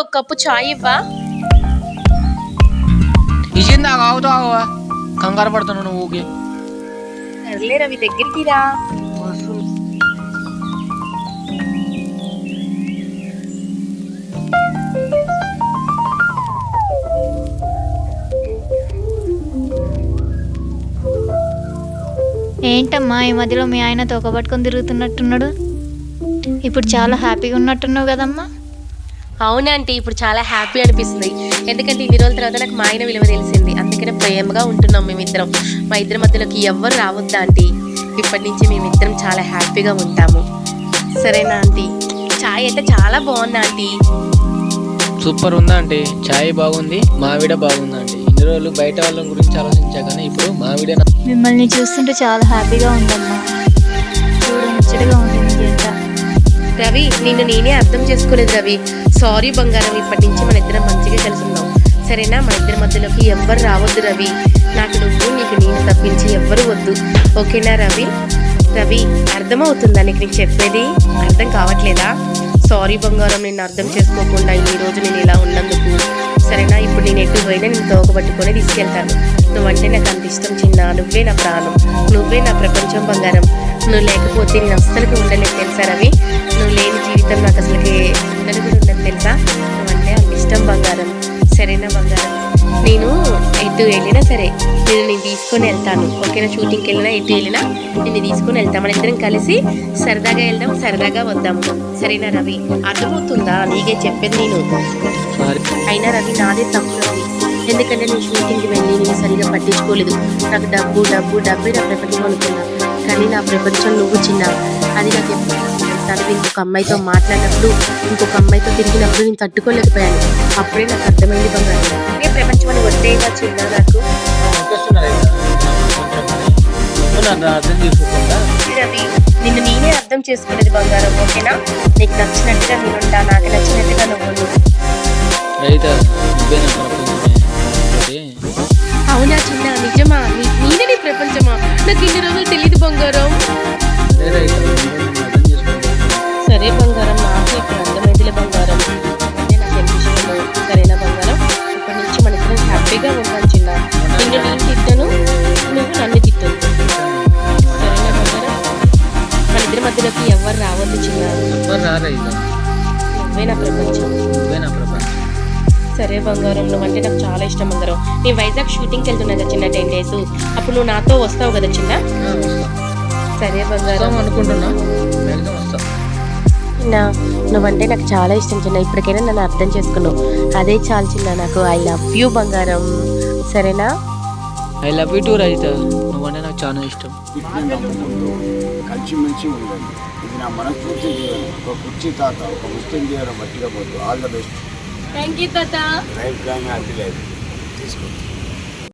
ఒక కప్పు చాయ్ ఇవ్వా? ఇచ్చిందా ఆగుతావు కంగారు పడుతున్నావు నువ్వు ఊకే. సర్లే రవి దగ్గరికి రా. ఏంటమ్మా ఈ మధ్యలో మీ ఆయన తోకబట్టుకొని తిరుగుతున్నట్టున్నాడు? ఇప్పుడు చాలా హ్యాపీగా ఉన్నట్టున్నావు కదమ్మా. అవునంటే ఇప్పుడు చాలా హ్యాపీ అనిపిస్తుంది. ఎందుకంటే ఇన్ని రోజుల తర్వాత నాకు మా ఆయన విలువ తెలిసింది. అందుకనే ప్రేమగా ఉంటున్నాం మేమిద్దరం. మా ఇద్దరి మధ్యలోకి ఎవ్వరు రావద్దా ఆంటీ ఇప్పటి నుంచి మేమిద్దరం చాలా హ్యాపీగా ఉంటాము. సరేనా ఆంటీ? చాయ్ అయితే చాలా బాగుంది ఆంటీ. సూపర్ ఉందా అంటే చాయ్ బాగుంది మావిడ బాగుందా అంటే ఇన్ని రోజులు బయట వాళ్ళ గురించి ఆలోచించా కానీ ఇప్పుడు మావిడ మిమ్మల్ని చూస్తుంటే చాలా హ్యాపీగా ఉందమ్మా. చూడు రవి నిన్ను నేనే అర్థం చేసుకోలేదు రవి. సారీ బంగారం ఇప్పటి నుంచి మన ఇద్దరం మంచిగా కలిసి ఉన్నాం సరేనా? మన ఇద్దరి మధ్యలోకి ఎవ్వరు రావద్దు రవి. నాకు నువ్వు నీకు నేను తప్పించి ఎవ్వరు వద్దు. ఓకేనా రవి? రవి అర్థమవుతుందా నీకు నీకు చెప్పేది? అర్థం కావట్లేదా? సారీ బంగారం నిన్ను అర్థం చేసుకోకుండా ఈ రోజు నేను ఇలా ఉన్నందుకు. సరేనా? ఇప్పుడు నేను ఎటు పోయినా నేను తోకబట్టుకొని తీసుకెళ్తాను. నువ్వంటే నాకు అంత ఇష్టం చిన్న. నువ్వే నా ప్రాణం. నువ్వే నా ప్రపంచం బంగారం. నువ్వు లేకపోతే నేను అస్సలకి ఉండలేదు తెలుసా రవి? నువ్వు లేని జీవితం నాకు అసలుకి ఉండదు కూడా ఉండదు తెలుసా? నువ్వంటే అంత ఇష్టం బంగారం. సరేనా బంగారం. నేను ఎటు వెళ్ళినా సరే నేను నేను తీసుకొని వెళ్తాను. ఓకేనా షూటింగ్కి వెళ్ళినా ఎటు వెళ్ళినా నిన్ను తీసుకొని వెళ్తాం. మన ఇద్దరం కలిసి సరదాగా వెళ్దాం సరదాగా వద్దాము సరేనా రవి? అర్థమవుతుందా? నీకే చెప్పేది నేను. అయినా రవి నాదే తప్పు రవి. ఎందుకంటే నేను షూటింగ్కి వెళ్ళి నేను సరిగా పట్టించుకోలేదు. నాకు డబ్బు డబ్బు డబ్బే నా ప్రపంచం అనుకున్నా కానీ నా ప్రపంచం నువ్వు చిన్న. అది నాకు ఎప్పుడు తను ఇంకొక అమ్మాయితో మాట్లాడినప్పుడు ఇంకొక అమ్మాయితో తిరిగినప్పుడు నేను తట్టుకోలేకపోయాను. అప్పుడే నాకు అర్థమైంది బంగారు. ఏ ప్రపంచం అని వద్దేగా చిన్న నాకు? రవి నిన్ను నేనే అర్థం చేసుకునేది బంగారం ఓకేనా? నీకు నచ్చినట్టుగా నేనుంటా నాకు నచ్చినట్టుగా నువ్వు ఉండు. నాకు ఇన్ని రోజులు తెలియదు బంగారం. సరే బంగారం నాకు ఇప్పుడు అర్థమైందిలే బంగారం. అదే నాకు అనిపిస్తుంది సరేనా బంగారం? ఇప్పటి నుంచి మన ఇద్దరం హ్యాపీగా ఉంటాం చిన్న. నిన్ను నేను తిట్టాను నువ్వు నన్ను తిట్టాను. సరేనా బంగారం? మన ఇద్దరి మధ్యలోకి ఎవరు రావద్దు చిన్న. నువ్వే నా ప్రపంచం. నువ్వే నా ప్రపంచం. సరే బంగారం నువ్వంటే నాకు చాలా ఇష్టం బంగారం నేను వైజాగ్ షూటింగ్కి వెళ్తున్నా కదా చిన్న టెన్ డేస్. అప్పుడు నువ్వు నాతో వస్తావు కదా చిన్న? సరే బంగారం. వస్తాం అనుకుంటున్నా. చిన్న నువ్వంటే నాకు చాలా ఇష్టం చిన్న. ఇప్పటికైనా నన్ను అర్థం చేసుకున్నావు. అదే చాలు చిన్న నాకు. ఐ లవ్ యూ బంగారం. సరేనా? ఐ లవ్ యూ టూ రైత నువ్వంటే నాకు చాలా ఇష్టం. ఉండండి ఇది నా మనస్ఫూర్తి జీవనం. ఒక కుర్చీ తాత ఒక ముస్లిం జీవనం బట్టిగా పోతు. All the best thank you తాత లైఫ్ కానీ హ్యాపీ లైఫ్ తీసుకో